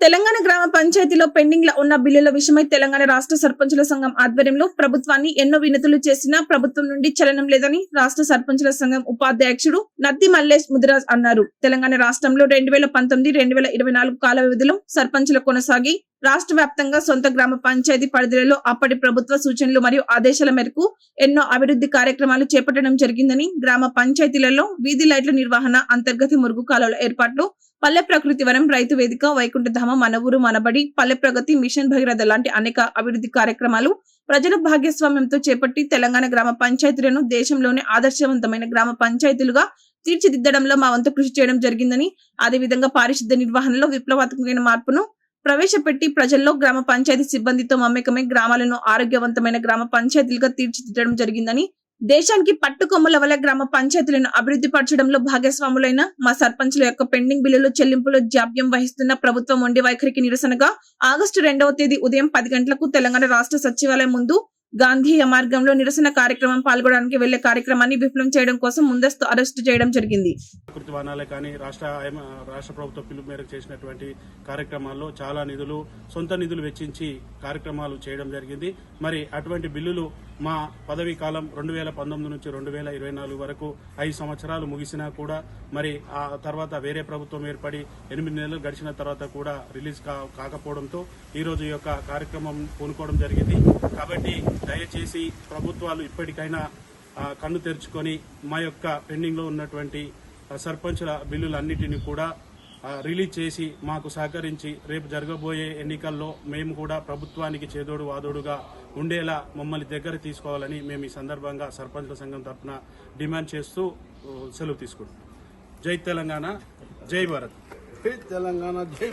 తెలంగాణ గ్రామ పంచాయతీలో పెండింగ్లో ఉన్న బిల్లుల విషయమై తెలంగాణ రాష్ట్ర సర్పంచుల సంఘం ఆధ్వర్యంలో ప్రభుత్వాన్ని ఎన్నో వినతులు చేసినా ప్రభుత్వం నుండి చలనం లేదని రాష్ట్ర సర్పంచుల సంఘం ఉపాధ్యక్షుడు నత్తి మల్లేష్ ముదిరాజ్ అన్నారు. తెలంగాణ రాష్ట్రంలో రెండు వేల పంతొమ్మిది రెండు వేల ఇరవై నాలుగు కాల వ్యవధిలో సర్పంచులు కొనసాగి రాష్ట్ర వ్యాప్తంగా సొంత గ్రామ పంచాయతీ పరిధిలో అప్పటి ప్రభుత్వ సూచనలు మరియు ఆదేశాల మేరకు ఎన్నో అభివృద్ధి కార్యక్రమాలు చేపట్టడం జరిగిందని గ్రామ పంచాయతీలలో వీధి లైట్ల నిర్వహణ అంతర్గత మురుగు కాలువల ఏర్పాట్లు పల్లె ప్రకృతి వనం రైతు వేదిక వైకుంఠధామ మన ఊరు మనబడి పల్లె ప్రగతి మిషన్ భగీరథ లాంటి అనేక అభివృద్ధి కార్యక్రమాలు ప్రజల భాగస్వామ్యంతో చేపట్టి తెలంగాణ గ్రామ పంచాయతీలను దేశంలోనే ఆదర్శవంతమైన గ్రామ పంచాయతీలుగా తీర్చిదిద్దడంలో మా వంతు కృషి చేయడం జరిగిందని అదేవిధంగా పారిశుద్ధ నిర్వహణలో విప్లవాత్మకమైన మార్పును ప్రవేశపెట్టి ప్రజల్లో గ్రామ పంచాయతీ సిబ్బందితో మమేకమై గ్రామాలను ఆరోగ్యవంతమైన గ్రామ పంచాయతీలుగా తీర్చిదిద్దడం జరిగిందని దేశానికి పట్టుకొమ్మల వల్ల గ్రామ పంచాయతీలను అభివృద్ధి పరచడంలో భాగస్వాములైన మా సర్పంచుల యొక్క పెండింగ్ బిల్లులు చెల్లింపులు జాప్యం వహిస్తున్న ప్రభుత్వం వండి వైఖరికి నిరసనగా ఆగస్టు రెండవ తేదీ ఉదయం పది గంటలకు తెలంగాణ రాష్ట్ర సచివాలయం ముందు గాంధీయ మార్గంలో నిరసన కార్యక్రమం పాల్గొనడానికి వెళ్ళే కార్యక్రమాన్ని విఫలం చేయడం కోసం ముందస్తు అరెస్టు చేయడం జరిగింది. ప్రకృతి కానీ రాష్ట్ర రాష్ట్ర ప్రభుత్వ పిలుపు మేరకు చేసినటువంటి కార్యక్రమాల్లో చాలా నిధులు సొంత నిధులు వెచ్చించి కార్యక్రమాలు చేయడం జరిగింది. మరి అటువంటి బిల్లులు మా పదవీ కాలం రెండు వేల పంతొమ్మిది నుంచి రెండు వేల ఇరవై నాలుగు వరకు ఐదు సంవత్సరాలు ముగిసినా కూడా మరి ఆ తర్వాత వేరే ప్రభుత్వం ఏర్పడి ఎనిమిది నెలలు గడిచిన తర్వాత కూడా రిలీజ్ కా కాకపోవడంతో ఈరోజు ఈ యొక్క కార్యక్రమం పూనుకోవడం జరిగింది. కాబట్టి దయచేసి ప్రభుత్వాలు ఇప్పటికైనా కన్ను తెరుచుకొని మా యొక్క పెండింగ్లో ఉన్నటువంటి సర్పంచుల బిల్లులన్నిటిని కూడా రిలీజ్ చేసి మాకు సహకరించి రేపు జరగబోయే ఎన్నికల్లో మేము కూడా ప్రభుత్వానికి చేదోడు వాదోడుగా ఉండేలా మమ్మల్ని దగ్గర తీసుకోవాలని మేము ఈ సందర్భంగా సర్పంచుల సంఘం తరఫున డిమాండ్ చేస్తూ సెలవు తీసుకుంటాం జై తెలంగాణ జై భారత్. తెలంగాణ జై